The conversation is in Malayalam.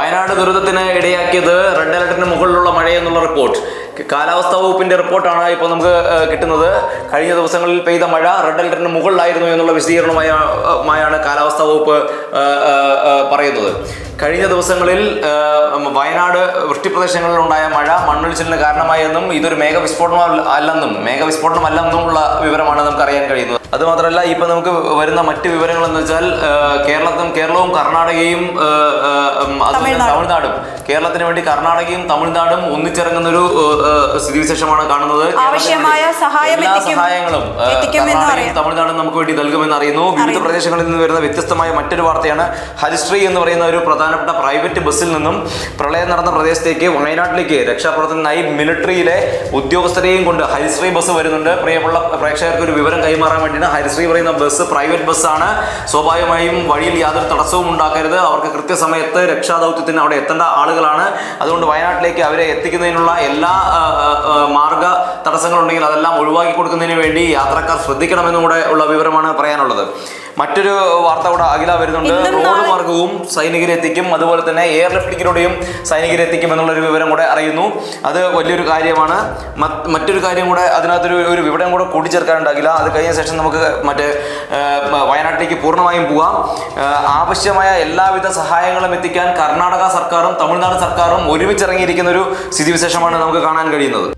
ദുരിതത്തിന് ഇടയാക്കിയത് റെഡ് അലർട്ടിന് മുകളിലുള്ള മഴയെന്നുള്ള റിപ്പോർട്ട്. കാലാവസ്ഥാ വകുപ്പിന്റെ റിപ്പോർട്ടാണ് ഇപ്പോൾ നമുക്ക് കിട്ടുന്നത്. കഴിഞ്ഞ ദിവസങ്ങളിൽ പെയ്ത മഴ റെഡ് അലർട്ടിന് മുകളിലായിരുന്നു എന്നുള്ള വിശദീകരണമായാണ് കാലാവസ്ഥാ വകുപ്പ് പറയുന്നത്. കഴിഞ്ഞ ദിവസങ്ങളിൽ വയനാട് വൃഷ്ടിപ്രദേശങ്ങളിൽ ഉണ്ടായ മഴ മണ്ണൊലിച്ചിലിന് കാരണമായെന്നും ഇതൊരു മേഘവിസ്ഫോടനം അല്ല- അല്ലെന്നും മേഘവിസ്ഫോടനം അല്ലെന്നുമുള്ള വിവരമാണ് നമുക്ക് അറിയാൻ കഴിയുന്നത്. അതുമാത്രമല്ല ഇപ്പൊ നമുക്ക് വരുന്ന മറ്റ് വിവരങ്ങൾ എന്ന് വെച്ചാൽ ഏഹ്, കേരളത്തും കേരളവും കർണാടകയും തമിഴ്നാടും. കേരളത്തിന് വേണ്ടി കർണാടകയും തമിഴ്നാടും ഒന്നിച്ചിറങ്ങുന്ന ഒരു സ്ഥിതിവിശേഷമാണ് കാണുന്നത്. ആവശ്യമായ സഹായം സഹായങ്ങളും. തമിഴ്നാടും നമുക്ക് വേണ്ടി നൽകുമെന്ന് അറിയുന്നു വിവിധ പ്രദേശങ്ങളിൽ നിന്ന് വരുന്ന വ്യത്യസ്തമായ മറ്റൊരു വാർത്തയാണ് ഹരിശ്രീ എന്ന് പറയുന്ന ഒരു പ്രധാനപ്പെട്ട പ്രൈവറ്റ് ബസ്സിൽ നിന്നും പ്രളയം നടന്ന പ്രദേശത്തേക്ക് വയനാട്ടിലേക്ക് രക്ഷാപ്രവർത്തനത്തിനായി മിലിറ്ററിയിലെ ഉദ്യോഗസ്ഥരെയും കൊണ്ട് ഹരിശ്രീ ബസ് വരുന്നുണ്ട്. പ്രിയമുള്ള പ്രേക്ഷകർക്ക് ഒരു വിവരം കൈമാറാൻ വേണ്ടിയാണ് ഹരിശ്രീ പറയുന്ന ബസ് പ്രൈവറ്റ് ബസ്സാണ്. സ്വാഭാവികമായും വഴിയിൽ യാതൊരു തടസ്സവും ഉണ്ടാക്കരുത്. അവർക്ക് കൃത്യസമയത്ത് രക്ഷാദൗത്യത്തിന് അവിടെ എത്തേണ്ട ആളുകളാണ്. അതുകൊണ്ട് വയനാട്ടിലേക്ക് അവരെ എത്തിക്കുന്നതിനുള്ള എല്ലാ മാർഗ തടസ്സങ്ങളുണ്ടെങ്കിൽ അതെല്ലാം ഒഴിവാക്കി കൊടുക്കുന്നതിന് വേണ്ടി യാത്രക്കാർ ശ്രദ്ധിക്കണമെന്നും കൂടെ ഉള്ള വിവരമാണ് പറയാനുള്ളത്. മറ്റൊരു വാർത്ത കൂടെ അഖില വരുന്നുണ്ട്. റോഡ് മാർഗവും സൈനികരെത്തിക്കും അതുപോലെ തന്നെ എയർ ലിഫ്റ്റിങ്ങിലൂടെയും സൈനികരെത്തിക്കും എന്നുള്ളൊരു വിവരം കൂടെ അറിയുന്നു. അത് വലിയൊരു കാര്യമാണ്. മറ്റൊരു കാര്യം കൂടെ അതിനകത്തൊരു ഒരു വിവരം കൂടെ കൂട്ടിച്ചേർക്കാനുണ്ട് അഖില. അത് കഴിഞ്ഞ ശേഷം നമുക്ക് മറ്റേ വയനാട്ടിലേക്ക് പൂർണമായും പോവാം ആവശ്യമായ എല്ലാവിധ സഹായങ്ങളും എത്തിക്കാൻ കർണാടക സർക്കാരും തമിഴ്നാട് സർക്കാരും ഒരുമിച്ചിറങ്ങിയിരിക്കുന്ന ഒരു സ്ഥിതിവിശേഷമാണ് നമുക്ക് കാണാൻ കഴിയുന്നത്.